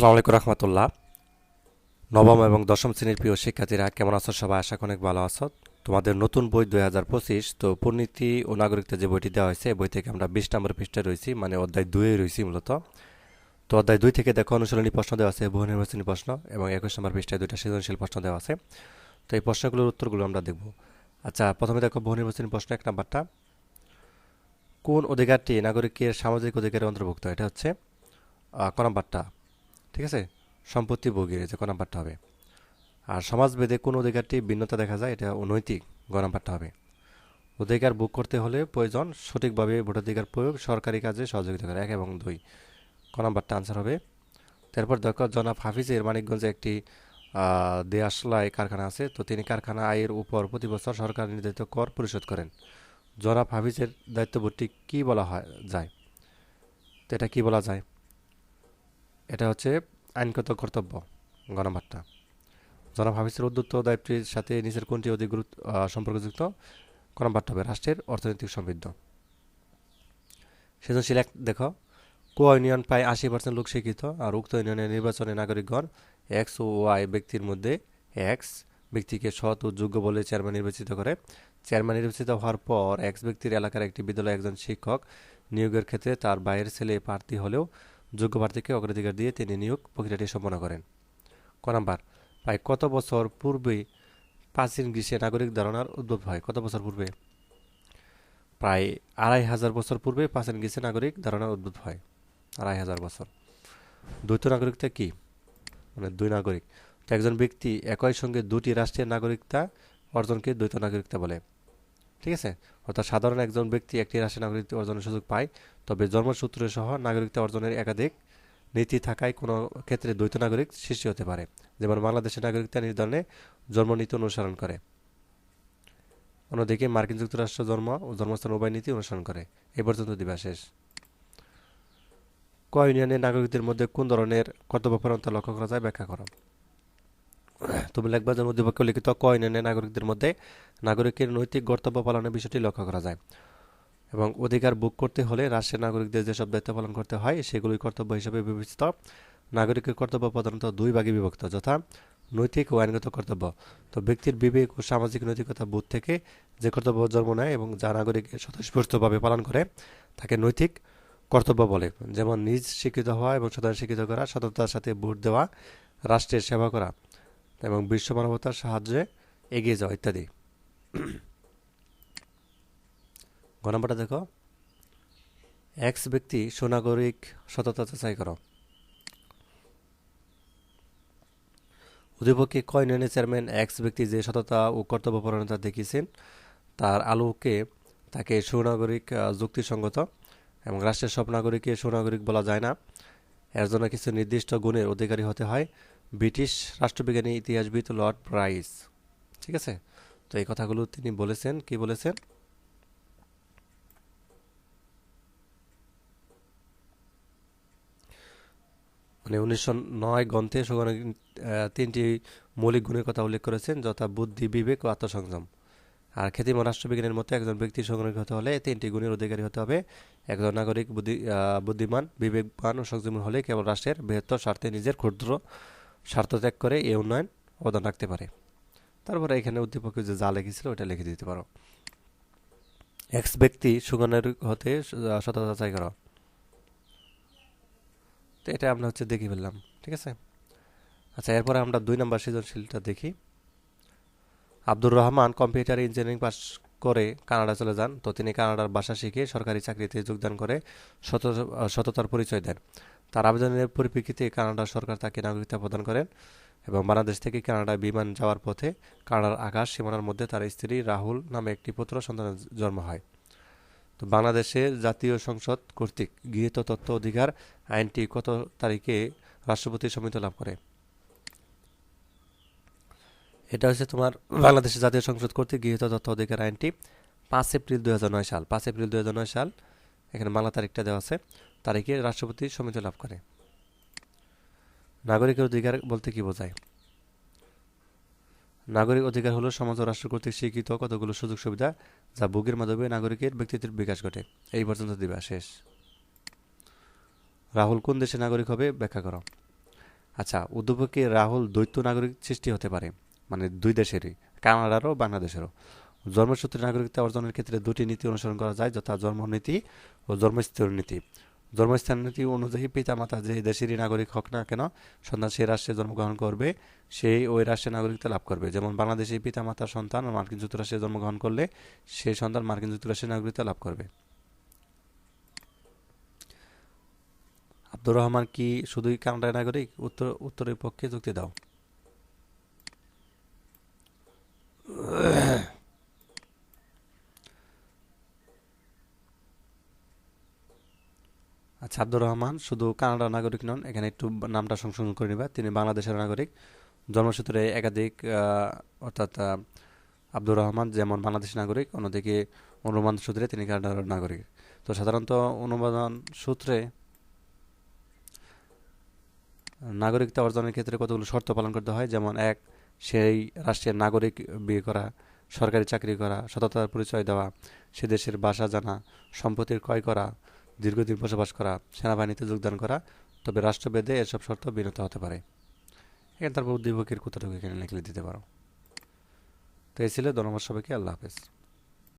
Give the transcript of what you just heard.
আসসালামু আলাইকুম রহমতুল্লাহ। নবম এবং দশম শ্রেণির প্রিয় শিক্ষার্থীরা, কেমন আছো সবাই? আশা অনেক ভালো আছো। তোমাদের নতুন বই দুই হাজার পঁচিশ, তো পূর্ণীতি ও নাগরিকতা যে বইটি দেওয়া হয়েছে বই থেকে আমরা বিশ নম্বর পৃষ্ঠায় রয়েছি মানে অধ্যায় দুয়ে রয়েছি মূলত। তো অধ্যায় দুই থেকে দেখো, অনুশীলনী প্রশ্ন দেওয়া আছে, বহু নির্বাচনী প্রশ্ন, এবং একুশ নম্বর পৃষ্ঠায় দুইটা সৃজনশীল প্রশ্ন দেওয়া আছে। তো এই প্রশ্নগুলোর উত্তরগুলো আমরা দেখব। আচ্ছা প্রথমে দেখো, বহু নির্বাচনী প্রশ্ন, এক নাম্বারটা। কোন অধিকারটি নাগরিকের সামাজিক অধিকারের অন্তর্ভুক্ত? এটা হচ্ছে ক নাম্বারটা। ঠিক আছে? সম্পত্তি ভোগের যে ক নাম্বারটা হবে। আর সমাজভেদে কোন অধিকারটি ভিন্নতা দেখা যায়, এটা অনৈতিক গ নাম্বারটা হবে। অধিকার ভোগ করতে হলে প্রয়োজন সঠিকভাবে ভোটাধিকার প্রয়োগ, সরকারি কাজে সহযোগিতা করে, এক এবং দুই। ক নাম্বারটা আনসার হবে। তারপর দেখো, জনাব হাফিজের মানিকগঞ্জে একটি দেয়াশলাই কারখানা আছে। তো তিনি কারখানা আয়ের উপর প্রতি বছর সরকার নির্ধারিত কর পরিশোধ করেন। জনাব হাফিজের দায়িত্ববোধটি কি বলা হয়, যায়? তো এটা কী বলা যায়? এটা হচ্ছে আইনগত কর্তব্য গণমাত্রা জনাব হাফিজের উদ্যুত্ত দায়িত্বের সাথে নিজের কোনটি অধিক গুরুত্ব সম্পর্কযুক্ত? গণমাত্রা হবে রাষ্ট্রের অর্থনৈতিক সমৃদ্ধ। সৃজনশীল এক, দেখো, কো ইউনিয়ন প্রায় আশি পার্সেন্ট লোক শিক্ষিত আর উক্ত ইউনিয়নের নির্বাচনে নাগরিকগণ এক্স ও ওয়াই ব্যক্তির মধ্যে এক্স ব্যক্তিকে সৎ ও যোগ্য বলে চেয়ারম্যান নির্বাচিত করে। চেয়ারম্যান নির্বাচিত হওয়ার পর এক্স ব্যক্তির এলাকার একটি বিদ্যালয়ে একজন শিক্ষক নিয়োগের ক্ষেত্রে তার বাইরের ছেলে প্রার্থী হলেও যোগ্য প্রার্থীকে অগ্রাধিকার দিয়ে তিনি নিয়োগ প্রক্রিয়াটি সম্পন্ন করেন। ক নাম্বার, প্রায় কত বছর পূর্বে প্রাচীন গ্রীষ্মে নাগরিক ধারণার উদ্ভব হয়? কত বছর পূর্বে? প্রায় আড়াই হাজার বছর পূর্বে প্রাচীন গ্রীষ্মে নাগরিক ধারণার উদ্ভব হয়। আড়াই হাজার বছর। দ্বৈত নাগরিকতা কি? মানে দুই নাগরিক। তো একজন ব্যক্তি একই সঙ্গে দুটি রাষ্ট্রের নাগরিকতা অর্জনকে দ্বৈত নাগরিকতা বলে। ঠিক আছে? অর্থাৎ সাধারণ একজন ব্যক্তি একটি রাষ্ট্রের নাগরিকতা অর্জনের সুযোগ পায়, তবে জন্মসূত্র সহ নাগরিকতা অর্জনের একাধিক নীতি থাকায় কোনো ক্ষেত্রে দ্বৈত নাগরিক সৃষ্টি হতে পারে। যেমন বাংলাদেশের নাগরিকতা নির্ধারণে জন্মনীতি অনুসরণ করে। অন্যদিকে মার্কিন যুক্তরাষ্ট্র জন্ম ও জন্মস্থান উভয় নীতি অনুসরণ করে। এ পর্যন্ত দিবা শেষ। ক ইউনিয়নের নাগরিকদের মধ্যে কোন ধরনের কর্তব্যপরণতা লক্ষ্য করা যায় ব্যাখ্যা করো। তুমি লিখবা উদ্দীপক লিখিত ক ইউনিয়নের নাগরিকদের মধ্যে নাগরিকের নৈতিক কর্তব্য পালনের বিষয়টি লক্ষ্য করা যায়। এবং অধিকার ভোগ করতে হলে রাষ্ট্রের নাগরিকদের যেসব দায়িত্ব পালন করতে হয়, সেগুলোই কর্তব্য হিসেবে বিবেচিত। নাগরিকের কর্তব্য প্রধানত দুই ভাগে বিভক্ত, যথা নৈতিক ও আইনগত কর্তব্য। তো ব্যক্তির বিবেক ও সামাজিক নৈতিকতা বোধ থেকে যে কর্তব্য জন্ম নেয় এবং যা নাগরিক স্বতঃস্ফূর্তভাবে পালন করে, তাকে নৈতিক কর্তব্য বলে। যেমন নিজ শিক্ষিত হওয়া এবং সাধারণ শিক্ষিত করা, সততার সাথে ভোট দেওয়া, রাষ্ট্রের সেবা করা। এবং বিশ্ব মানবতার সাহায্যে এগিয়ে যাওয়া ইত্যাদি। ঘ নম্বরটা দেখো। এক্স ব্যক্তি সুনাগরিক সততা যাচাই করো। উদ্দীপকে কয় ইউনিয়নের চেয়ারম্যান এক্স ব্যক্তি যে সততা ও কর্তব্যপরণতা দেখিয়েছেন, তার আলোকে তাকে সুনাগরিক যুক্তিসঙ্গত এবং রাষ্ট্রের সব নাগরিককে সুনাগরিক বলা যায় না। এর জন্য কিছু নির্দিষ্ট গুণের অধিকারী হতে হয়। ব্রিটিশ রাষ্ট্রবিজ্ঞানী ইতিহাসবিদ লর্ড প্রাইস। ঠিক আছে? তো এই কথাগুলো তিনি বলেছেন। কি বলেছেন? মানে উনিশশো নয় গ্রন্থে সুগণ তিনটি মৌলিক গুণের কথা উল্লেখ করেছেন, যথা বুদ্ধি, বিবেক ও আত্মসংযম। আর খ্যাতিমান রাষ্ট্রবিজ্ঞানের মতো একজন ব্যক্তি সুগণিক হতে হলে তিনটি গুণের অধিকারী হতে হবে। একজন নাগরিক বুদ্ধি বুদ্ধিমান, বিবেকবান ও সংযমী হলে কেবল রাষ্ট্রের বৃহত্তর স্বার্থে নিজের ক্ষুদ্র স্বার্থ ত্যাগ করে এই উন্নয়ন অবদান রাখতে পারে। তারপরে এখানে উদ্দীপকে যে যা লিখেছিল ওটা লিখে দিতে পারো। এক্স ব্যক্তি সুগণিক হতে সততা যাচাই করো। তো এটা আমরা হচ্ছে দেখে ফেললাম, ঠিক আছে? আচ্ছা এরপরে আমরা দুই নম্বর সৃজনশীলটা দেখি। Abdur Rahman computer engineering pass করে কানাডা চলে যান, তো তিনি কানাডার ভাষা শিখে সরকারি চাকরিতে যোগদান করে সত সততার পরিচয় দেন। তার আবেদনের পরিপ্রেক্ষিতে কানাডা সরকার তাকে নাগরিকতা প্রদান করেন এবং বাংলাদেশ থেকে কানাডায় বিমান যাওয়ার পথে কানাডার আকাশ সীমানার মধ্যে তার স্ত্রী রাহুল নামে একটি পুত্র সন্তানের জন্ম হয়। তো বাংলাদেশের জাতীয় সংসদ কর্তৃক গৃহীত তথ্য অধিকার আইনটি কত তারিখে রাষ্ট্রপতির সম্মতি লাভ করে? এটা হচ্ছে তোমার বাংলাদেশের জাতীয় সংসদ কর্তৃক গৃহীত তথ্য অধিকার আইনটি পাঁচ এপ্রিল দু নয় সাল। পাঁচ এপ্রিল দু হাজার নয় সাল, এখানে বাংলা তারিখটা দেওয়া আছে, তারিখে রাষ্ট্রপতি সম্মতি লাভ করে। নাগরিকের অধিকার বলতে কি বোঝায়? নাগরিক অধিকার হলো সমাজ ও রাষ্ট্র কর্তৃক স্বীকৃত কতগুলো সুযোগ সুবিধা যা ভোগের মাধ্যমে নাগরিকের ব্যক্তিত্বের বিকাশ ঘটে। এই পর্যন্ত দিবা, শেষ। রাহুল, কোন দেশে নাগরিক হবে? ব্যাখ্যা করো। আচ্ছা উদ্যোগকে রাহুল দ্বৈত নাগরিক সৃষ্টি হতে পারে। মানে দুই দেশেরই, কানাডারও, বাংলাদেশেরও। জন্মসূত্রে নাগরিকত্ব অর্জনের ক্ষেত্রে দুটি নীতি অনুসরণ করা যায়, যথা জন্মনীতি ও জন্মস্থল নীতি। জন্মস্থান নীতি অনুযায়ী পিতামাতা যে দেশেরই নাগরিক হোক না কেন, সন্তান সেই রাষ্ট্রে জন্মগ্রহণ করবে, সেই ওই রাষ্ট্রের নাগরিকত্ব লাভ করবে। যেমন বাংলাদেশি পিতামাতার সন্তান মার্কিন যুক্তরাষ্ট্রে জন্মগ্রহণ করলে, সেই সন্তান মার্কিন যুক্তরাষ্ট্রের নাগরিকত্ব লাভ করবে। আব্দুর রহমান, কি শুধুই কানাডার নাগরিক? উত্তর উত্তরের পক্ষে যুক্তি দাও। আব্দুর রহমান, শুধু কানাডার নাগরিক নন, এখানে একটু নামটা সংশোধন করে নিবা। তিনি বাংলাদেশের নাগরিক। জন্মসূত্রে একাধিক অর্থাৎ আব্দুর রহমান যেমন বাংলাদেশের নাগরিক, অন্যদিকে অনুমান সূত্রে তিনি কানাডার নাগরিক। তো সাধারণত অনুবাদন সূত্রে নাগরিকতা অর্জনের ক্ষেত্রে কতগুলো শর্ত পালন করতে হয়? যেমন এক, সেই রাষ্ট্রের নাগরিক বিয়ে করা, সরকারি চাকরি করা, সততার পরিচয় দেওয়া, সে দেশের ভাষা জানা, সম্পত্তির ক্রয় করা দীর্ঘদিন বসবাস করা, সেনাবাহিনীতে যোগদান করা, তবে রাষ্ট্রভেদে এসব শর্ত বিনত হতে পারে। এখানে তারপর উদ্দীপকের কোথাটুকু এখানে লিখলে দিতে পারো। তো এই ছিল ধন্যবাদ সবাইকে, আল্লাহ হাফেজ।